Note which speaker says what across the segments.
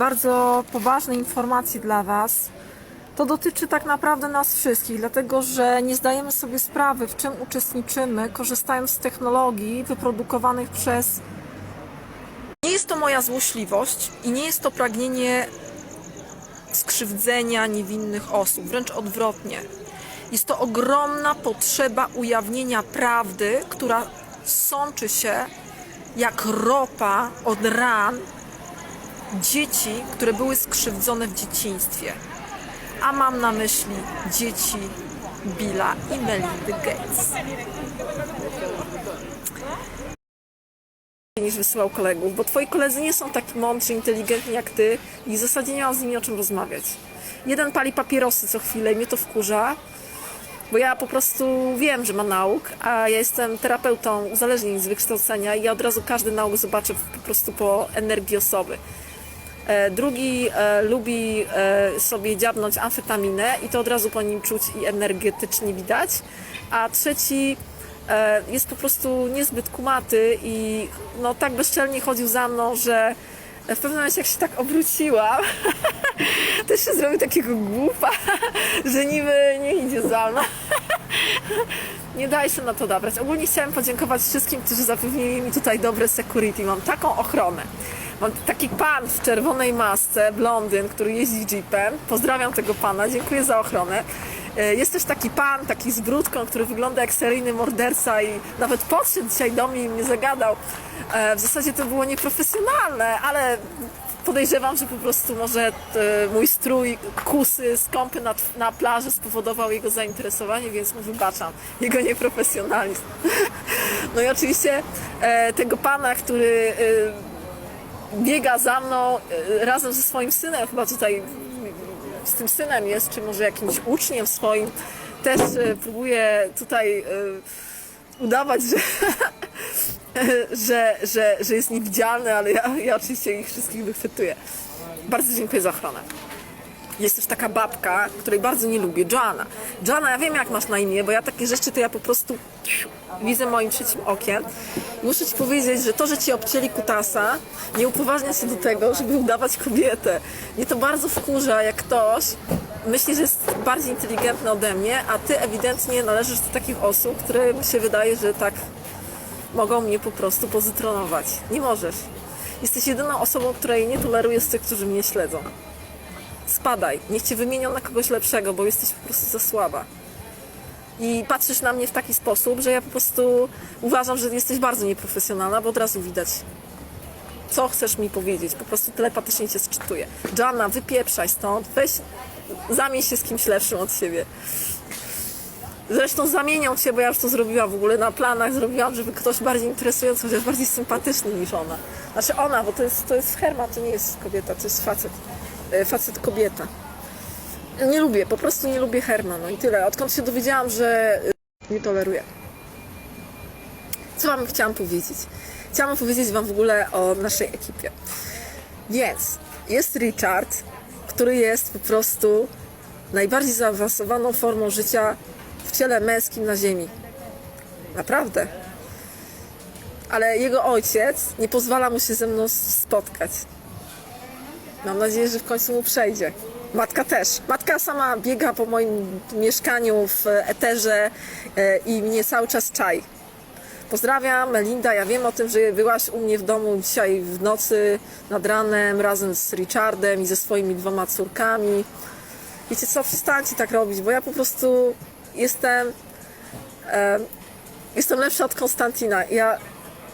Speaker 1: bardzo poważnej informacji dla Was. To dotyczy tak naprawdę nas wszystkich, dlatego że nie zdajemy sobie sprawy, w czym uczestniczymy, korzystając z technologii wyprodukowanych przez. Nie jest to moja złośliwość i nie jest to pragnienie skrzywdzenia niewinnych osób, wręcz odwrotnie. Jest to ogromna potrzeba ujawnienia prawdy, która sączy się jak ropa od ran dzieci, które były skrzywdzone w dzieciństwie. A mam na myśli dzieci Billa i Melindy Gates. niż wysyłał kolegów, bo twoi koledzy nie są tak mądrzy, inteligentni jak ty i w zasadzie nie mam z nimi o czym rozmawiać. Jeden pali papierosy co chwilę i mnie to wkurza, bo ja po prostu wiem, że ma nauk, a ja jestem terapeutą uzależnień z wykształcenia i ja od razu każdy nauk zobaczę po prostu po energii osoby. E, Drugi e, lubi e, sobie dziabnąć amfetaminę i to od razu po nim czuć i energetycznie widać. A trzeci jest po prostu niezbyt kumaty i no, tak bezczelnie chodził za mną, że w pewnym momencie jak się tak obróciłam, też się zrobił takiego głupa, że niby nie idzie za mną. Nie daj się na to dabrać. Ogólnie chciałem podziękować wszystkim, którzy zapewnili mi tutaj dobre security. Mam taką ochronę. Mam taki pan w czerwonej masce, blondyn, który jeździ jeepem. Pozdrawiam tego pana, dziękuję za ochronę. E, Jest też taki pan, taki z brudką, który wygląda jak seryjny morderca i nawet podszedł dzisiaj do mnie i mnie zagadał. E, W zasadzie to było nieprofesjonalne, ale podejrzewam, że po prostu może e, mój strój kusy, skąpy na, na plaży spowodował jego zainteresowanie, więc mu wybaczam jego nieprofesjonalizm. No i oczywiście e, tego pana, który e, biega za mną razem ze swoim synem, chyba tutaj z tym synem jest, czy może jakimś uczniem swoim, też próbuje tutaj udawać, że, że, że, że jest niewidzialny, ale ja, ja oczywiście ich wszystkich wychwytuję. Bardzo dziękuję za ochronę. Jest też taka babka, której bardzo nie lubię, Joanna. Joanna, ja wiem jak masz na imię, bo ja takie rzeczy to ja po prostu widzę moim trzecim okiem. Muszę ci powiedzieć, że to, że ci obcięli kutasa, nie upoważnia się do tego, żeby udawać kobietę. Mnie to bardzo wkurza, jak ktoś myśli, że jest bardziej inteligentny ode mnie, a ty ewidentnie należysz do takich osób, które się wydaje, że tak mogą mnie po prostu pozytronować. Nie możesz. Jesteś jedyną osobą, której nie toleruję z tych, którzy mnie śledzą. Spadaj, niech cię wymienią na kogoś lepszego, bo jesteś po prostu za słaba. I patrzysz na mnie w taki sposób, że ja po prostu uważam, że jesteś bardzo nieprofesjonalna, bo od razu widać, co chcesz mi powiedzieć. Po prostu telepatycznie cię sczytuję. Joanna, wypieprzaj stąd, weź, zamień się z kimś lepszym od siebie. Zresztą zamienią cię, bo ja już to zrobiłam w ogóle na planach, zrobiłam, żeby ktoś bardziej interesujący, chociaż bardziej sympatyczny niż ona. Znaczy ona, bo to jest, to jest Herma, to nie jest kobieta, to jest facet. E, Facet kobieta. Nie lubię, po prostu nie lubię Herma, no i tyle. Odkąd się dowiedziałam, że y, nie toleruję. Co wam chciałam powiedzieć? Chciałam powiedzieć wam w ogóle o naszej ekipie. Więc jest Richard, który jest po prostu najbardziej zaawansowaną formą życia w ciele męskim na ziemi. Naprawdę. Ale jego ojciec nie pozwala mu się ze mną spotkać. Mam nadzieję, że w końcu mu przejdzie. Matka też. Matka sama biega po moim mieszkaniu w eterze e, i mnie cały czas czai. Pozdrawiam, Melinda. Ja wiem o tym, że byłaś u mnie w domu dzisiaj w nocy nad ranem razem z Richardem i ze swoimi dwoma córkami. Wiecie co, przestańcie tak robić, bo ja po prostu jestem e, jestem lepsza od Konstantina. Ja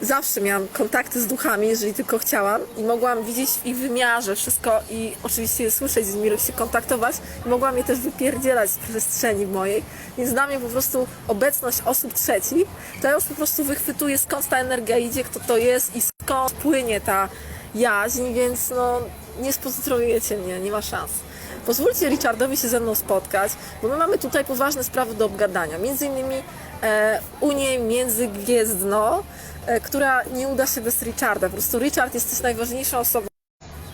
Speaker 1: zawsze miałam kontakty z duchami, jeżeli tylko chciałam i mogłam widzieć w ich wymiarze wszystko i oczywiście słyszeć z nimi, się kontaktować i mogłam je też wypierdzielać z przestrzeni mojej, więc dla mnie po prostu obecność osób trzecich, to ja już po prostu wychwytuję skąd ta energia idzie, kto to jest i skąd płynie ta jaźń, więc no nie spozytrujecie mnie, nie ma szans. Pozwólcie Richardowi się ze mną spotkać, bo my mamy tutaj poważne sprawy do obgadania. Między innymi e, Unię Międzygwiezdną, e, która nie uda się bez Richarda. Po prostu Richard jest też najważniejszą osobą.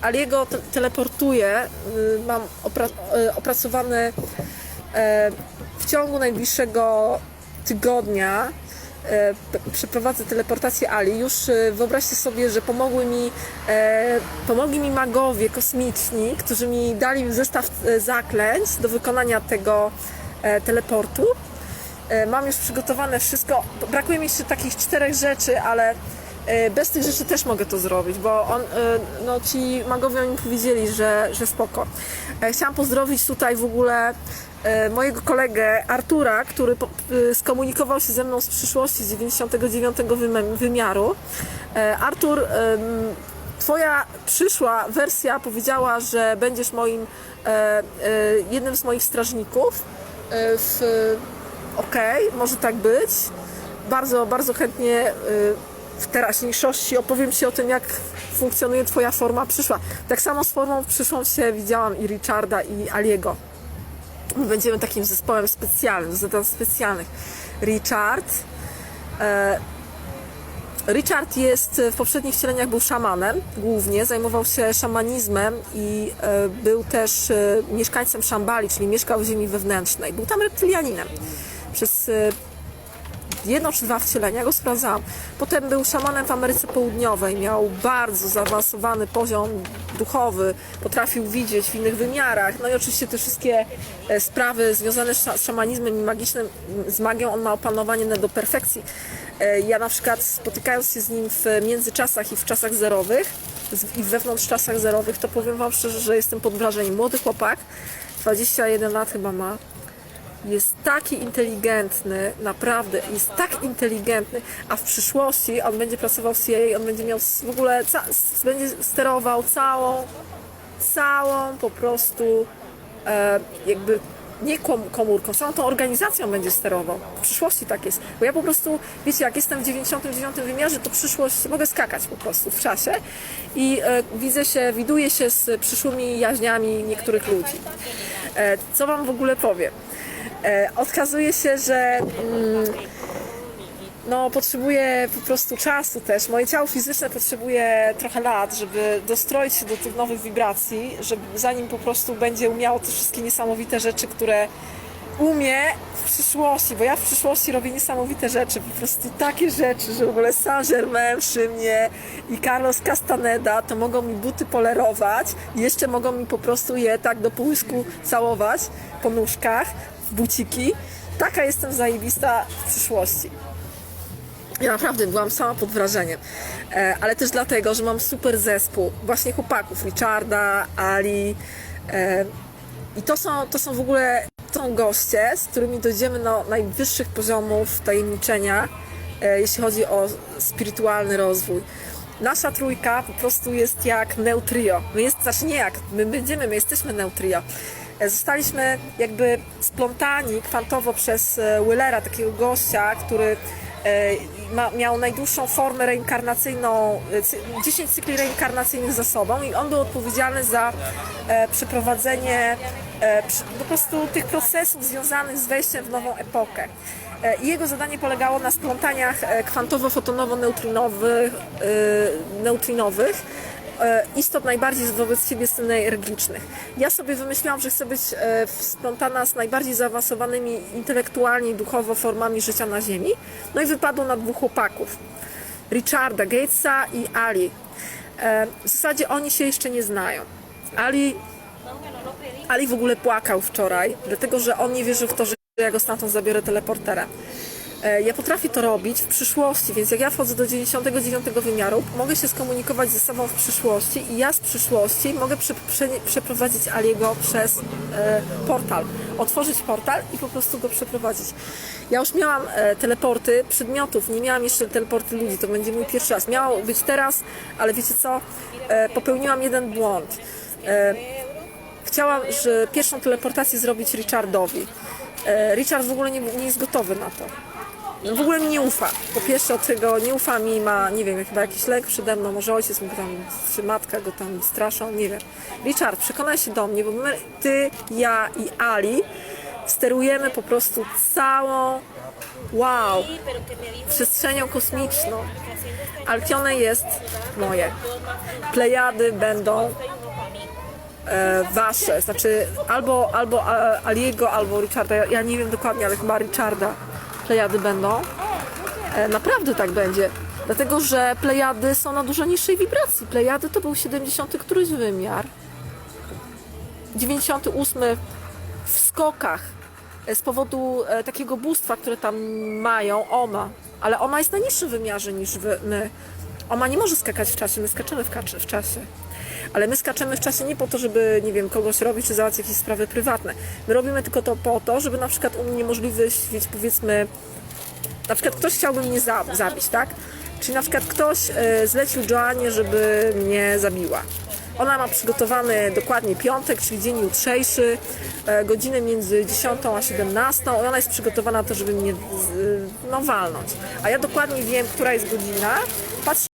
Speaker 1: Aliego te teleportuje. y, Mam opra y, opracowany e, w ciągu najbliższego tygodnia e, przeprowadzę teleportację Ali. Już e, wyobraźcie sobie, że pomogły mi, e, pomogli mi magowie kosmiczni, którzy mi dali zestaw e, zaklęć do wykonania tego e, teleportu. E, Mam już przygotowane wszystko. Brakuje mi jeszcze takich czterech rzeczy, ale e, bez tych rzeczy też mogę to zrobić, bo on, e, no, ci magowie mi powiedzieli, że, że spoko. E, Chciałam pozdrowić tutaj w ogóle e, mojego kolegę Artura, który e, skomunikował się ze mną z przyszłości z 99 wymi- wymiaru. E, Artur, Twoja przyszła wersja powiedziała, że będziesz moim e, e, jednym z moich strażników e, w Okej, może tak być. Bardzo, bardzo chętnie w teraźniejszości opowiem Ci o tym, jak funkcjonuje Twoja forma przyszła. Tak samo z formą przyszłą się widziałam i Richarda, i Aliego. My będziemy takim zespołem specjalnym, zadań specjalnych. Richard. E, Richard jest w poprzednich wcieleniach był szamanem głównie, zajmował się szamanizmem i e, był też e, mieszkańcem Szambali, czyli mieszkał w ziemi wewnętrznej. Był tam reptylianinem. Przez e, jedno czy dwa wcielenia go sprawdzałam. Potem był szamanem w Ameryce Południowej, miał bardzo zaawansowany poziom duchowy, potrafił widzieć w innych wymiarach. No i oczywiście te wszystkie e, sprawy związane z sza- z szamanizmem i magicznym, z magią, on ma opanowanie do perfekcji. E, Ja na przykład spotykając się z nim w międzyczasach i w czasach zerowych i wewnątrz czasach zerowych, to powiem Wam szczerze, że jestem pod wrażeniem. Młody chłopak, 21 lat chyba ma, jest taki inteligentny, naprawdę jest tak inteligentny, a w przyszłości on będzie pracował w CIA, on będzie miał w ogóle, będzie sterował całą, całą po prostu e, jakby nie kom- komórką, całą tą organizacją będzie sterował. W przyszłości tak jest. Bo ja po prostu, wiecie, jak jestem w 99 wymiarze, to przyszłość, mogę skakać po prostu w czasie i e, widzę się, widuję się z przyszłymi jaźniami niektórych ludzi. E, co wam w ogóle powiem? E, okazuje się, że mm, no, potrzebuję po prostu czasu też. Moje ciało fizyczne potrzebuje trochę lat, żeby dostroić się do tych nowych wibracji, żeby zanim po prostu będzie umiało te wszystkie niesamowite rzeczy, które umie w przyszłości, bo ja w przyszłości robię niesamowite rzeczy, po prostu takie rzeczy, że w ogóle Saint-Germain przy mnie i Carlos Castaneda to mogą mi buty polerować jeszcze mogą mi po prostu je tak do połysku całować po nóżkach, buciki. Taka jestem zajebista w przyszłości. Ja naprawdę byłam sama pod wrażeniem, e, ale też dlatego, że mam super zespół właśnie chłopaków, Richarda, Ali e, i to są, to są w ogóle są goście, z którymi dojdziemy do najwyższych poziomów tajemniczenia, e, jeśli chodzi o spirytualny rozwój. Nasza trójka po prostu jest jak neutrio. My jest, znaczy nie jak, my będziemy, my jesteśmy neutrio. E, Zostaliśmy jakby splątani kwantowo przez e, Willera, takiego gościa, który e, miał najdłuższą formę reinkarnacyjną, e, cy- 10 cykli reinkarnacyjnych za sobą i on był odpowiedzialny za przeprowadzenie po prostu tych procesów związanych z wejściem w nową epokę. Jego zadanie polegało na splątaniach kwantowo-fotonowo-neutrinowych, neutrinowych, istot najbardziej wobec siebie synergicznych. Ja sobie wymyśliłam, że chcę być e, splątana z najbardziej zaawansowanymi intelektualnie i duchowo formami życia na Ziemi. No i wypadło na dwóch chłopaków. Richarda Gatesa i Ali. E, W zasadzie oni się jeszcze nie znają. Ali, Ali w ogóle płakał wczoraj, dlatego że on nie wierzył w to, że ja go stamtąd zabiorę teleporterem. E, Ja potrafię to robić w przyszłości, więc jak ja wchodzę do 99 wymiaru, mogę się skomunikować ze sobą w przyszłości i ja z przyszłości mogę prze, prze, przeprowadzić Aliego przez e, portal. Otworzyć portal i po prostu go przeprowadzić. Ja już miałam e, teleporty przedmiotów, nie miałam jeszcze teleporty ludzi, to będzie mój pierwszy raz. Miało być teraz, ale wiecie co? E, popełniłam jeden błąd. E, chciałam że pierwszą teleportację zrobić Richardowi. E, Richard w ogóle nie, nie jest gotowy na to. W ogóle mi nie ufa. Po pierwsze od tego nie ufa mi, ma, nie wiem, chyba jakiś lek przede mną, może ojciec mu tam, czy matka go tam straszą, nie wiem. Richard, przekonaj się do mnie, bo my, ty, ja i Ali sterujemy po prostu całą, wow, przestrzenią kosmiczną. Alkione jest moje. Plejady będą e, wasze, znaczy albo, albo e, Aliego, albo Richarda, ja, ja nie wiem dokładnie, ale chyba Richarda Plejady będą. E, Naprawdę tak będzie. Dlatego, że Plejady są na dużo niższej wibracji. Plejady to był 70 któryś wymiar. 98 w skokach e, z powodu e, takiego bóstwa, które tam mają, Oma. Ale Oma jest na niższym wymiarze niż my. Oma nie może skakać w czasie, my skaczemy w, w czasie. Ale my skaczemy w czasie nie po to, żeby, nie wiem, kogoś robić czy załatwić jakieś sprawy prywatne. My robimy tylko to po to, żeby na przykład uniemożliwić, powiedzmy, na przykład ktoś chciałby mnie za, zabić, tak? Czyli na przykład ktoś e, zlecił Joannie, żeby mnie zabiła. Ona ma przygotowany dokładnie piątek, czyli dzień jutrzejszy, e, godzinę między 10 a 17 i ona jest przygotowana na to, żeby mnie z, no, walnąć. A ja dokładnie wiem, która jest godzina, patrzę